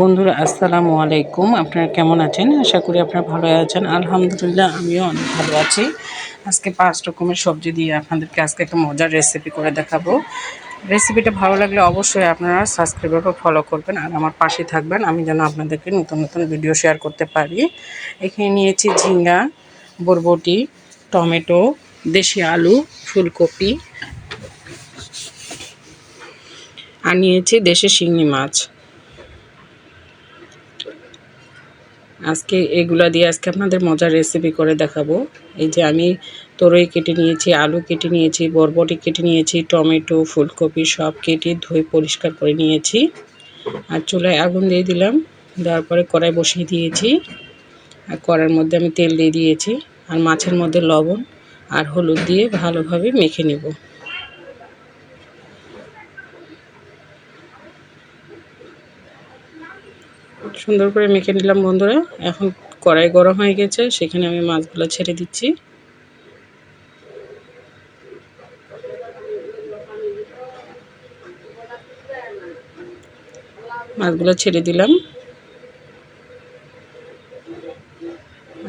বন্ধুরা, আসসালামু আলাইকুম। আপনারা কেমন আছেন? আশা করি আপনারা ভালো আছেন। আলহামদুলিল্লাহ, আমিও অনেক ভালো আছি। আজকে পাঁচ রকমের সবজি দিয়ে আপনাদেরকে আজকে একটা মজার রেসিপি করে দেখাবো। রেসিপিটা ভালো লাগলে অবশ্যই আপনারা সাবস্ক্রাইব বা ফলো করবেন আর আমার পাশে থাকবেন। আমি যেন আপনাদেরকে নতুন নতুন ভিডিও শেয়ার করতে পারি। এখানে নিয়েছি ঝিঙ্গা বরবটি, টমেটো, দেশি আলু, ফুলকপি, আর নিয়েছি দেশি শিঙি মাছ। আজকে এগুলা দিয়ে আজকে আপনাদের মজার রেসিপি করে দেখাবো। এই যে আমি তরই কেটে নিয়েছি, আলু কেটে নিয়েছি, বরবটি কেটে নিয়েছি, টমেটো, ফুলকপি সব কেটে ধুয়ে পরিষ্কার করে নিয়েছি। আর চুলায় আগুন দিয়ে দিলাম, দেওয়ার পরে কড়াই বসিয়ে দিয়েছি। আর কড়ার মধ্যে আমি তেল দিয়ে দিয়েছি। আর মাছের মধ্যে লবণ আর হলুদ দিয়ে ভালোভাবে মেখে নেব। সুন্দর করে মেখে নিলাম বন্ধুরা। এখন কড়াই গরম হয়ে গেছে, সেখানে আমি মাছগুলো ছেড়ে দিচ্ছি। মাছগুলো ছেড়ে দিলাম।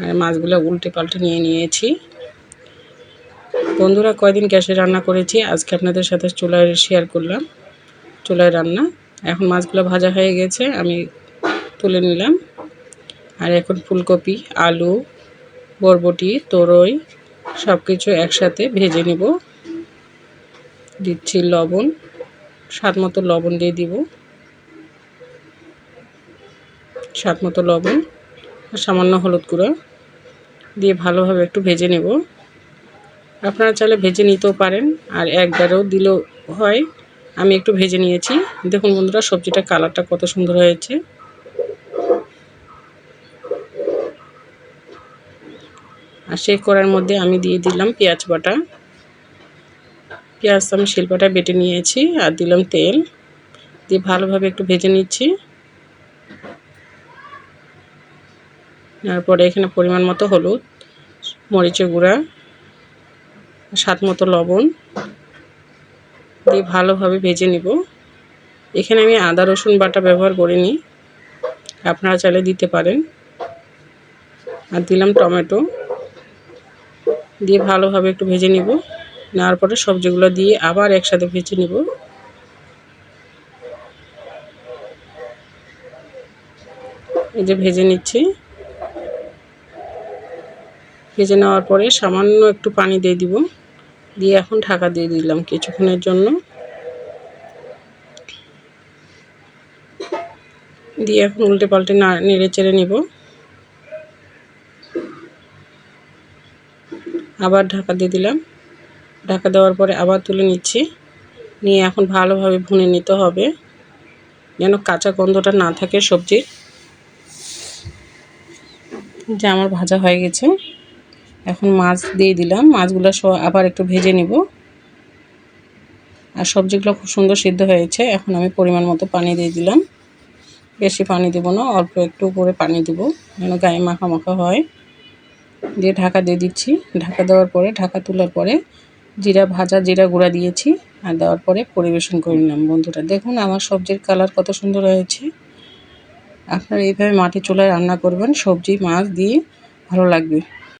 আর মাছগুলো উল্টে পাল্টে নিয়ে নিয়েছি। বন্ধুরা, কয়দিন গ্যাসে রান্না করেছি? আজকে আপনাদের সাথে চুলায় শেয়ার করলাম। চুলায় রান্না। এখন মাছগুলো ভাজা হয়ে গেছে, আমি তুলে নিলাম। আর এখন ফুলকপি, আলু, বরবটি, তরই সব কিছু একসাথে ভেজে নেব। দিচ্ছি লবণ, স্বাদ মতো লবণ দিয়ে দিব। স্বাদ মতো লবণ আর সামান্য হলুদ গুঁড়ো দিয়ে ভালোভাবে একটু ভেজে নেব। আপনারা চাইলে ভেজে নিতেও পারেন আর একবারেও দিলেও হয়। আমি একটু ভেজে নিয়েছি। দেখুন বন্ধুরা সবজিটা কালারটা কত সুন্দর হয়েছে। আর সেই কড়ার মধ্যে আমি দিয়ে দিলাম পেঁয়াজ বাটা। পেঁয়াজ আমি শিল্পাটা বেটে নিয়েছি আর দিলাম তেল। দিয়ে ভালোভাবে একটু ভেজে নিচ্ছি। তারপরে এখানে পরিমাণ মতো হলুদ, মরিচের গুঁড়া, স্বাদ মতো লবণ দিয়ে ভালোভাবে ভেজে নিব। এখানে আমি আদা, রসুন বাটা ব্যবহার করিনি, আপনারা চাইলে দিতে পারেন। আর দিলাম টমেটো। দিয়ে ভালোভাবে একটু ভেজে নিব। নেওয়ার পরে সবজিগুলো দিয়ে আবার একসাথে ভেজে নিব। এই যে ভেজে নিচ্ছি। ভেজে নেওয়ার পরে সামান্য একটু পানি দিয়ে দিব। দিয়ে এখন ঢাকা দিয়ে দিলাম কিছুক্ষণের জন্য। দিয়ে এখন উল্টে পাল্টে নেড়ে চেড়ে নিব। আবার ঢাকা দিয়ে দিলাম। ঢাকা দেওয়ার পরে আবার তুলে নিচ্ছি। নিয়ে এখন ভালোভাবে ভুনে নিতে হবে। যেন কাঁচা গন্ধটা না থাকে সবজির। যে আমার ভাজা হয়ে গেছে। এখন মাছ দিয়ে দিলাম। মাছগুলো সব আবার একটু ভেজে নিব। আর সবজিগুলো খুব সুন্দর সিদ্ধ হয়েছে। এখন আমি পরিমাণ মতো পানি দিয়ে দিলাম। বেশি পানি দেবো না, অল্প একটু করে পানি দেবো। যেন গায়ে মাখা মাখা হয়। দিয়ে ঢাকা দিয়ে দিচ্ছি। ঢাকা দেওয়ার পরে, ঢাকা তোলার পরে জিরা ভাজা, জিরা গুঁড়া দিয়েছি আর দেওয়ার পরে পরিবেশন করে নিলাম বন্ধুরা। দেখুন আমার সবজির কালার কত সুন্দর হয়েছে। আপনারা এইভাবে মাটি চুলায় রান্না করবেন, সবজি, মাছ দিয়ে ভালো লাগবে।